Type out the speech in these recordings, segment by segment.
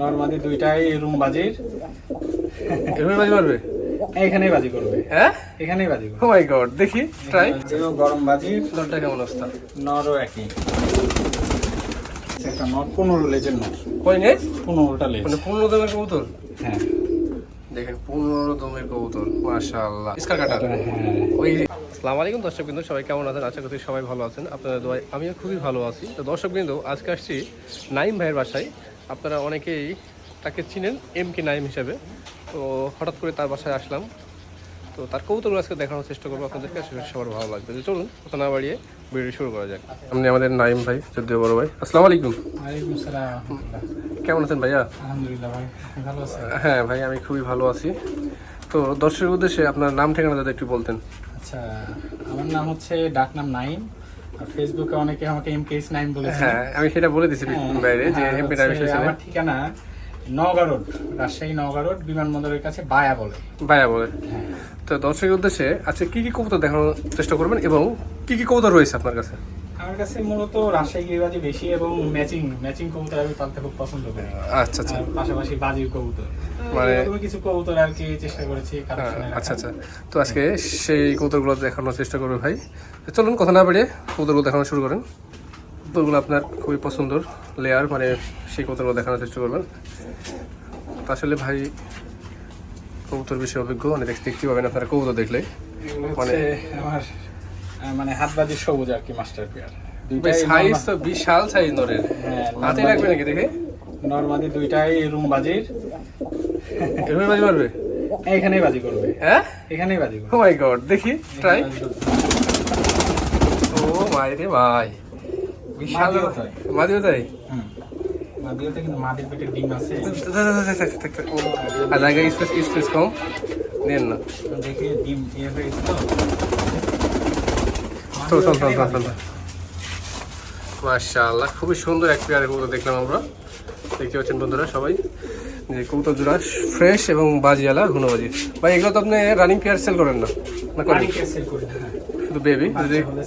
Normally দুইটাই room বাজির। এভাবে বাজি মারবে? এখানেই বাজি করবে। হ্যাঁ? এখানেই বাজি ও করবে মাই গড দেখি ট্রাই যেও গরম বাজির দরটা কেমন অবস্থা? নরও একই। একটা নট পনেরো লেজের নট কই নেই পনেরোটা লেজ। মানে পনেরো দমের কবুতর? হ্যাঁ। দেখেন পনেরো দমের কবুতর মাশাআল্লাহ। ইস্কার কাটা? হ্যাঁ। ওই আসসালামু আলাইকুম দর্শক বিন্দু সবাই কেমন আছেন? আশা করছি সবাই ভালো আছেন। আপনাদের দোয়ায় আমিও খুবই ভালো আছি। তো দর্শক বিন্দু আজকে আসছি নাইম ভাইয়ের বাসায়। আপনারা অনেকেই তাকে চিনেন এম কে নাইম হিসেবে। তো হঠাৎ করে তার বাসায় আসলাম। তো তার কৌতুকগুলো আজকে দেখানোর চেষ্টা করব আপনাদেরকে করি সবার ভালো লাগবে। তো চলুন কথা না বাড়িয়ে ভিডিও শুরু করা যাক। আপনি আমাদের নাইম ভাই যদিও বড় ভাই। আসসালামু আলাইকুম। কেমন আছেন ভাইয়া? আলহামদুলিল্লাহ ভাই ভালো হ্যাঁ ভাই আমি খুবই ভালো আছি। তো দর্শকের উদ্দেশ্যে আপনার নাম ঠিকানা দাদা একটু বলতেন। আচ্ছা আমার নাম হচ্ছে ডাক নাম নাইম। ফেসবুকে অনেকে আমাকে এম কেস নাইম বলেছে। হ্যাঁ আমি সেটা বলে দিছি বাইরে যে এমপি নাইম এসেছিলেন আমার ঠিকানা নওগাঁ রোড রাজশাহী নওগাঁ রোড বিমানবন্দরের কাছে বায়া বলে। ভাইয়া বলে। হ্যাঁ তো দর্শকের উদ্দেশ্যে আজকে কি কি কবুতর দেখানোর চেষ্টা করবেন এবং কি কি কবুতর রয়েছে আপনার কাছে? আমার কাছে মূলত রাজশাহী গিরিবাজি বেশি এবং ম্যাচিং ম্যাচিং কবুতর আমি পালতে খুব পছন্দ করি। আচ্ছা আচ্ছা। পাশাপাশি বাজির কবুতর। মানে- কিছু কবুতর আর কি চেষ্টা করেছি হ্যাঁ, আচ্ছা আচ্ছা। তো আজকে সেই কবুতরগুলো দেখানোর চেষ্টা করবে ভাই। চলুন কথা না বাড়িয়ে কবুতরগুলো দেখানো শুরু করেন। কবুতরগুলো আপনার খুবই পছন্দর লেয়ার মানে সেই কবুতরগুলো দেখানোর চেষ্টা করবেন। আসলে ভাই কবুতর বিষয়ে অভিজ্ঞ অনেক দেখতে পাবেন আপনারা কবুতর দেখলে। মানে- আমার মানে হাত বাজির সবুজ আর কি মাস্টার পেয়ার সাইজ তো বিশাল সাইজ নরের হ্যাঁ হাতে লাগবে নাকি দেখে? নর্মালি দুইটাই রুম বাজির এভাবে বাজি মারবে? এখানেই বাজি করবে। হ্যাঁ? এখানেই বাজি ও মাই গড দেখি ট্রাই ও মাই রে ভাই। বিশাল মাদিও তাই। মাদিও তাই? কিন্তু মাদির পেটে ডিম আছে। আর জায়গায় স্পেস স্পেস কম নেন না। দেখে ডিম ইয়ে হয়ে গেছে তো। তো চল চল চল চল। মাশাআল্লাহ খুবই সুন্দর এক পেয়ারে কবুতর দেখলাম আমরা। দেখতে পাচ্ছেন বন্ধুরা সবাই। যে কবুতর জোড়া ফ্রেশ এবং বাজিয়ালা ঘুনোবাজি ভাই এগুলো তো আপনি রানিং পেয়ার সেল করেন না? না করেন। শুধু বেবি যদি হয়।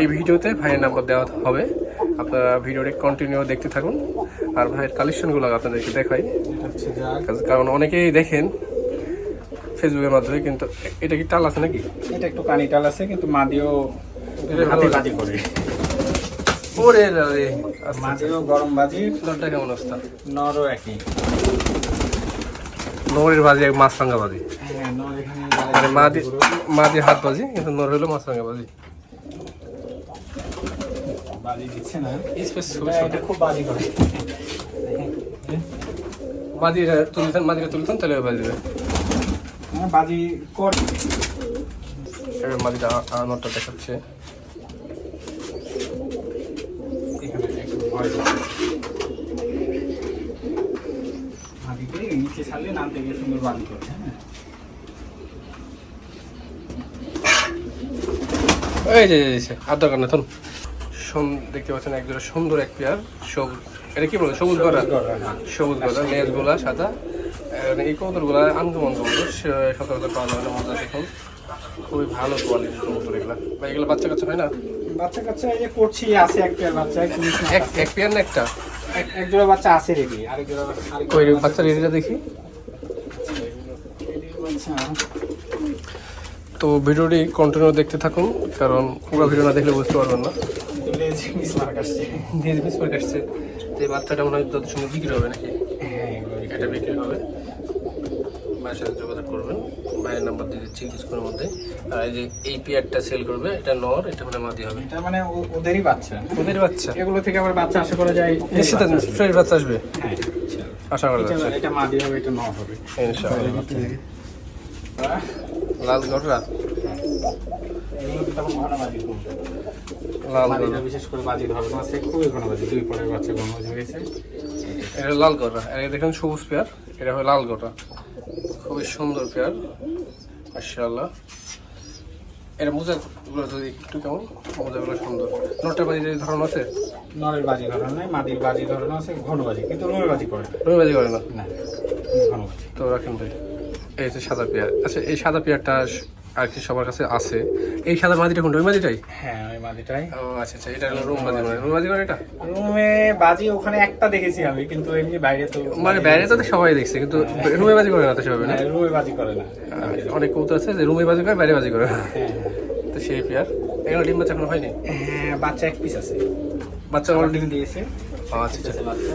এই ভিডিওতে ভাইয়ের নাম্বার দেওয়া হবে আপনারা ভিডিওটি কন্টিনিউ দেখতে থাকুন। আর ভাইয়ের কালেকশনগুলো আপনাদেরকে দেখাই। যাক। কারণ অনেকেই দেখেন ফেসবুকের মাধ্যমে কিন্তু এটা কি টাল আছে নাকি? এটা একটু কানি টাল আছে কিন্তু এটা ভালো হাতে বাজি করে। ওরে রে মাদিও গরম দরটা কেমন অবস্থা? নরও একই। নোরের বাজি এক মাছ রাঙ্গা বাজি হ্যাঁ মানে মাদি মাদি হাত বাজি কিন্তু নোর হলো মাছ রাঙ্গা বাজি বাজি দিচ্ছে না। স্পেস এটা- এটা খুব বাজি করে। মাদি তুলতেন মাদিটা তুলতেন তাহলে দেবে। হ্যাঁ, বাজি কর। এবার মাদিটা নটটা দেখাচ্ছে। এখানে একটু ভয় লাগছে। মাদিকে নিচে ছাড়লে নামতে গিয়ে সুন্দর বাজি করে হ্যাঁ। এই যে আর দরকার না থুন দেখতে পাচ্ছেন একজোড়া সুন্দর এক পেয়ার সবুজ এটা কি বলে সবুজ গড়া? হ্যাঁ। সবুজ গড়া সাদা। আর এই আনকমন কবুতর সচরাচর পাওয়া যায় না মজা দেখুন খুবই ভালো কোয়ালিটির কবুতর এগুলা। বা এগুলো বাচ্চা কাচ্চা হয় না? বাচ্চা কাচ্চা এই যে করছি আছে এক পেয়ার বাচ্চা এক জিনিস না। এক এক পেয়ার না একটা? এক জোড়া বাচ্চা আছে রেডি আরেক জোড়া আরেক ওই বাচ্চা রেডিটা দেখি। তো ভিডিওটি কন্টিনিউ দেখতে থাকুন কারণ পুরো ভিডিও না দেখলে বুঝতে পারবেন না। আসছে। তো বাচ্চাটা মনে হয় যত সময় বিক্রি হবে নাকি? হ্যাঁ এটা বিক্রি হবে। ভাইয়ের সাথে যোগাযোগ করবেন। ভাইয়ের নাম্বার দিয়ে দিচ্ছি কিছুক্ষণের মধ্যে। আর এই যে এই পেয়ারটা সেল করবে এটা নর এটা মানে মাদি হবে। এটা মানে ওদেরই বাচ্চা। ওদের বাচ্চা। এগুলো থেকে আবার বাচ্চা আশা করা যায় নিশ্চিত ফ্রেশ বাচ্চা আসবে। হ্যাঁ আশা করা এটা- যাচ্ছে। এটা মাদি হবে এটা নর হবে। ইনশাআল্লাহ। লাল করবে। লাল মাদিটা বিশেষ করে বাজি ধরন আছে খুবই দুই পরের বাচ্চা ঘনবাজি হয়ে গেছে এটা লাল আর এই দেখেন সবুজ পেয়ার এটা হবে লাল গটরা খুবই সুন্দর পেয়ার মার্শাল্লাহ এর মোজাগুলো যদি একটু কেমন? মোজাগুলো সুন্দর। নটের বাজি যদি ধরন আছে? নরের বাজি ধরন নাই মাদির বাজি ধরন আছে ঘন বাজি কিন্তু নরের বাজি করে রুমের বাজি করে না? না ঘনবাজি তো রাখেন ভাই এই হচ্ছে সাদা পেয়ার। আচ্ছা এই সাদা পেয়ারটা আর কি সবার কাছে আছে। এই সাদা মাদিটা কোনটা? ওই মাদিটাই হ্যাঁ ওই মাদিটাই ও আচ্ছা আচ্ছা এটা হলো রুম মাদি মানে রুম মাদি মানে এটা রুমে বাজি ওখানে একটা দেখেছি আমি কিন্তু এমনি বাইরে তো মানে বাইরে তো সবাই দেখছে কিন্তু রুমে বাজি করে না তো সবাই না? হ্যাঁ, রুমে বাজি করে না। অনেক কৌতুক আছে যে রুমে বাজি করে বাইরে বাজি করে। হ্যাঁ। তো সেই পেয়ার। এগুলো ডিম বাচ্চা এখনও হয়নি? হ্যাঁ বাচ্চা এক পিস আছে। বাচ্চা অলরেডি ডিম দিয়েছে। আচ্ছা আচ্ছা। বাচ্চা।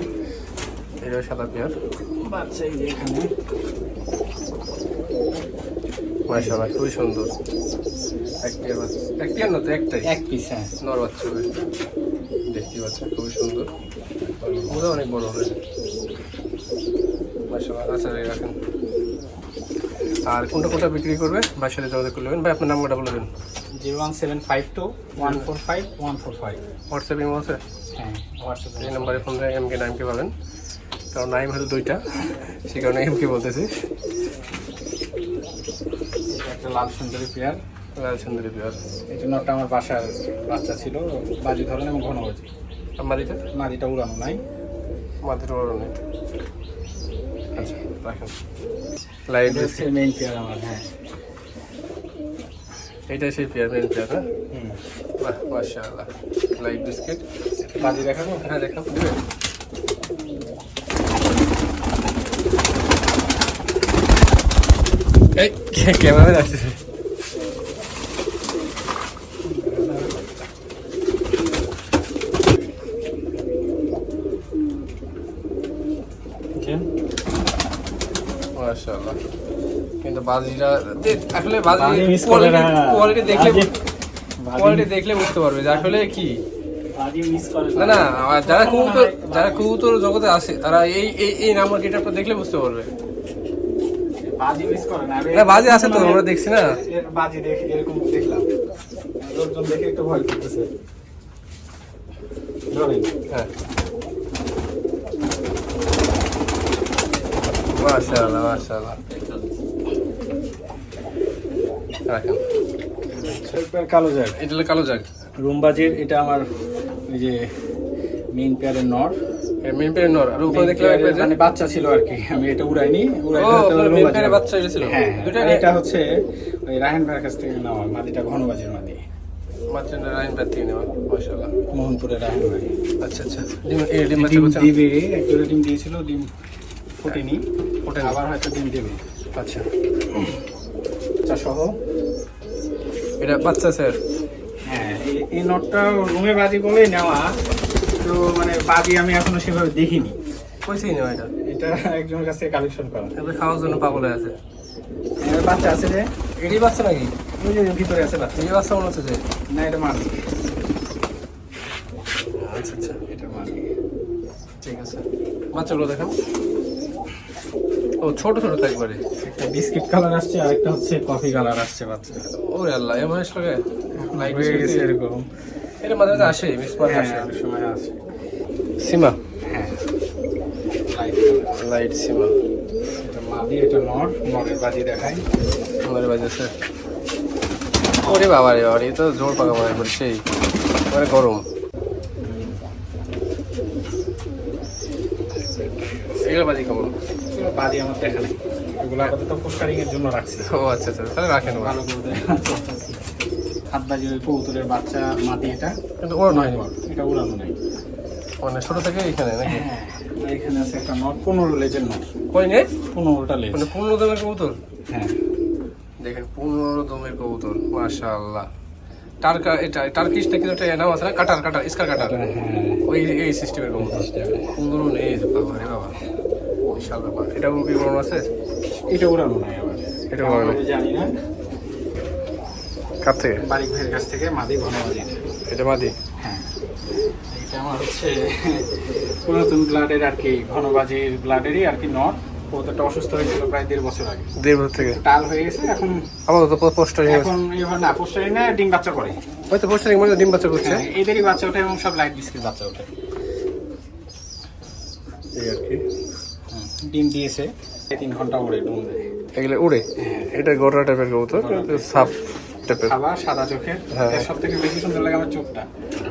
এটা সাদা পেয়ার বাচ্চা এই এখানে। মাশাআল্লাহ খুবই সুন্দর। এক পেয়ার বাচ্চা। এক পেয়ার না তো একটাই? এক পিস হ্যাঁ। নর বাচ্চা দেখতে বাচ্চা খুবই সুন্দর। ওরা অনেক বড় হবে। মাশাআল্লাহ আচ্ছা রাখেন। আর কোনটা কোনটা বিক্রি করবে? ভাইয়ের সাথে যোগাযোগ করলে ভাই আপনার নাম্বারটা বলে দেন। Zero one seven five two one four five one four five. WhatsApp imo আছে? হ্যাঁ হোয়াটসঅ্যাপে এই নাম্বারে ফোন দিয়ে এমকে নাইমকে পাবেন কারণ নাইম হয়তো দুইটা সেই কারণে এমকে বলতেছি। একটা লাল সুন্দরী পেয়ার লাল সুন্দরী পেয়ার। এই জন্য একটা আমার বাসার বাচ্চা ছিল বাজি ধরেন এবং ঘন বাজি। মাদিটা মাদিটা উড়ানো নাই। মাদিটা বড় নেই। আচ্ছা রাখেন। লাইট এটা মেইন পেয়ার আমার হ্যাঁ। এইটাই সেই পেয়ার মেন পেয়ার হুম। বাহ মাশাআল্লাহ। Light biscuit. বাজি দেখাবো? হ্যাঁ দেখাম দিবে ক্যামেরা যাচ্ছে মাশাআল্লাহ। কিন্তু বাজিরা আসলে বাজি। কোয়ালিটি দেখলে কোয়ালিটি দেখলে বুঝতে পারবে যে আসলে কি। না না যারা কবুতর যারা কবুতর জগতে আছে তারা এই এই এই নাম্বার গেটআপটা দেখলে বুঝতে পারবে। বাজি মিস করে না। না বাজি আছে তো আমরা দেখছি না। বাজি দেখে এরকম দেখলাম। লোকজন দেখে একটু ভয় করতেছে। ধরেন হ্যাঁ। মাশাআল্লাহ মাশাআল্লাহ। রাখেন। কালো যায় এটা হলো কালো জাগ। রুমবাজির এটা আমার ওই যে মেইন পেয়ারের নর। মেন পেয়ার নর। আর উপরে দেখলে Main pair এর মানে বাচ্চা ছিল আর কি আমি এটা উড়াইনি উড়াই ও, দিলে তো আপনার room main বাজি pair এর হবে। বাচ্চা ছিল? হ্যাঁ এটা হচ্ছে ওই রায়হান ভাইয়ের কাছ থেকে নেওয়া মাদিটা ঘনবাজির মাদি মাত্র লাইন বাদ থেকে নেওয়া মাশাআল্লাহ। মোহনপুরের রায়হান ভাই। আচ্ছা আচ্ছা ডিম এই ডিম বাচ্চা দিবে একজোড়া ডিম দিয়েছিল ডিম ফোটেনি। ফোটেনি। আবার হয়তো ডিম দেবে। আচ্ছা। বাচ্চা সহ এটা বাচ্চা স্যার? হ্যাঁ এই- এই নটটা রুমে বাজি বলেই নেওয়া। তো মানে বাজি আমি এখনও সেভাবে দেখিনি। কইছেই নেওয়া এটা? এটা একজনের কাছে কালেকশন করা। এটা খাওয়ার জন্য পাগল আছে। এর বাচ্চা আছে যে? এটাই বাচ্চা নাকি? ওই যে ভিতরে আছে বাচ্চা। এই বাচ্চা মনে হচ্ছে যে। না এটা মাদি আচ্ছা আচ্ছা। এটা মাদি ঠিক আছে। বাচ্চাগুলো দেখান। ও ছোট ছোট তো একবারে। একটা বিস্কিট কালার আসছে আর একটা হচ্ছে কফি কালার আসছে বাচ্চা ওরে আল্লাহ এমন লাইট হয়ে গেছে এরকম। এটা মাঝে মাঝে আসে মিস মাঝে হ্যাঁ আসে। সময় আসে সীমা? হ্যাঁ। লাইট সীমা। এটা মাদি এটা নর নরের বাজি বাজে আছে। ওরে বাবা রে বাবা তো জোর পাকা মনে সেই। মানে গরম। এগুলো বাজি কেমন বাজি আমার দেখা নেই। এগুলো আপাতত পোস্টারিং এর জন্য রাখছি। ও আচ্ছা আচ্ছা তাহলে রাখেন। ভালো করে হাত বাজি ওই কবুতরের বাচ্চা মাদি এটা কিন্তু ওর নয় এটা উড়ানো নাই মানে ছোট থেকে এখানে নাকি? হ্যাঁ এখানে আছে একটা নট পনেরো লেজের নট। কই নে? পনেরোটা লেজ। মানে পনেরো দমের কবুতর? হ্যাঁ। দেখেন পনেরো দমের কবুতর মাশাআল্লাহ। টার্কা এটা টার্কিশ নাকি একটা নাম আছে না? কাটার কাটার স্কার কাটার। হ্যাঁ ওই এই সিস্টেমের কবুতর। সুন্দর নেই বাবা রে বাবা। বিশাল ব্যাপার এটা কি বড় আছে? এটা উড়ানো নাই আবার। এটা উড়ানো জানি না। কার থেকে? বারিক ভাইয়ের কাছ থেকে মাদি ঘন মাদি এটা মাদি? হ্যাঁ। এটা আমার হচ্ছে পুরাতন ব্লাডের আর কি ঘনবাজির ব্লাডেরই আর কি নট কবুতরটা অসুস্থ হয়েছিল প্রায় দেড় বছর আগে। দেড় বছর থেকে? টাল হয়ে গেছে এখন আপাতত পোস্টারিং এখন এবার না পোস্টারি না ডিম বাচ্চা করে। হয়তো পোস্টারিং মানে ডিম বাচ্চা করছে। হ্যাঁ, এদেরই বাচ্চা ওঠে এবং সব লাইট বিস্কিট বাচ্চা ওঠে। এই আর কি। ডিম দিয়েছে। তিন ঘণ্টা উড়ে ডিম দেয়। এগুলো উড়ে? হ্যাঁ। এটা গোটা টাইপের কবুতর সাপ টাইপের খাবার সাদা চোখের। হ্যাঁ। সব থেকে বেশি সুন্দর লাগে আমার চোখটা।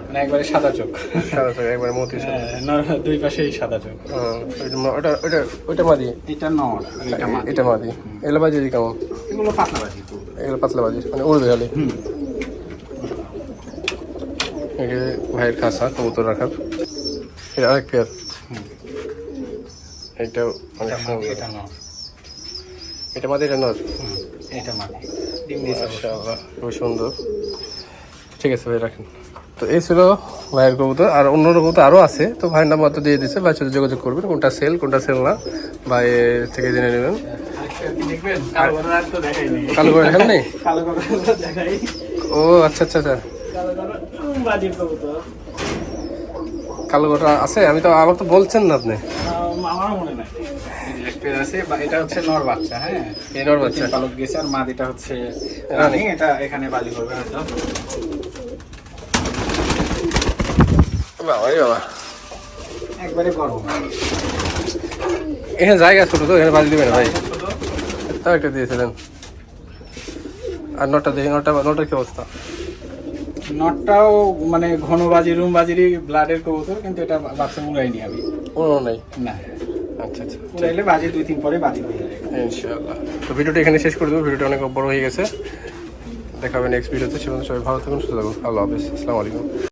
মানে একবারে সাদা চোখ। সাদা চোখ একবার মতি সাদা হ্যাঁ, দুই পাশেই সাদা চোখ। ওটা ওটা ওইটা মাদি? এটা নর এটা মাদি। এগুলো বাজি কেমন? এগুলো পাতলা বাজি। এগুলো পাতলা বাজি মানে উড়বে খালি। ভাইয়ের খাসা কবুতর রাখার। এটা আরেক পেয়ার। অনেক এটা মাদি, সুন্দর এটা মাদি এটা নর? এটা মাদি। ডিম দিয়েছে খুবই সুন্দর। ঠিক আছে ভাই রাখেন। তো এই ছিল ভাইয়ের কবুতর আর অন্য কবুতর আরও আছে। তো ভাইয়ের নাম্বার তো দিয়ে দিচ্ছে ভাইয়ের সাথে যোগাযোগ করবেন কোনটা সেল কোনটা সেল না। ভাইয়ের থেকে জেনে নেবেন। কালো করে দেখেন নেই? ও আচ্ছা আচ্ছা আচ্ছা। কালো গোটা আছে? আমি তো আমার তো বলছেন না আপনি। আম, আমারও মনে নাই। আছে এটা হচ্ছে নর বাচ্চা হ্যাঁ? এই নর বাচ্চা। পালক গেছে আর মাদিটা হচ্ছে রানী। এটা এখানে বাজি করবে হয়তো। বাবা বাবা। একবারে এখানে জায়গা ছোট তো এখানে বাজি দিবেন না ভাই। ছোট তাও একটা দিয়েছিলেন আর নটা দেখি নটা নটার কি অবস্থা? নটটাও মানে ঘন বাজি রুম বাজিরই ব্লাডের কবুতর কিন্তু এটা বাচ্চা উড়াইনি আমি। কোনো নেই। না। আচ্ছা আচ্ছা। উড়াইলে বাজি দুই তিন পরে বাজি হয়ে যাবে। ইনশাআল্লাহ। তো ভিডিওটা এখানে শেষ করে দেবো। ভিডিওটা অনেক বড় হয়ে গেছে। দেখাবেন নেক্সট ভিডিওতে সেখানে সবাই ভালো থাকুন সুস্থ থাকুন। আল্লাহ হাফিজ। আসসালামু আলাইকুম।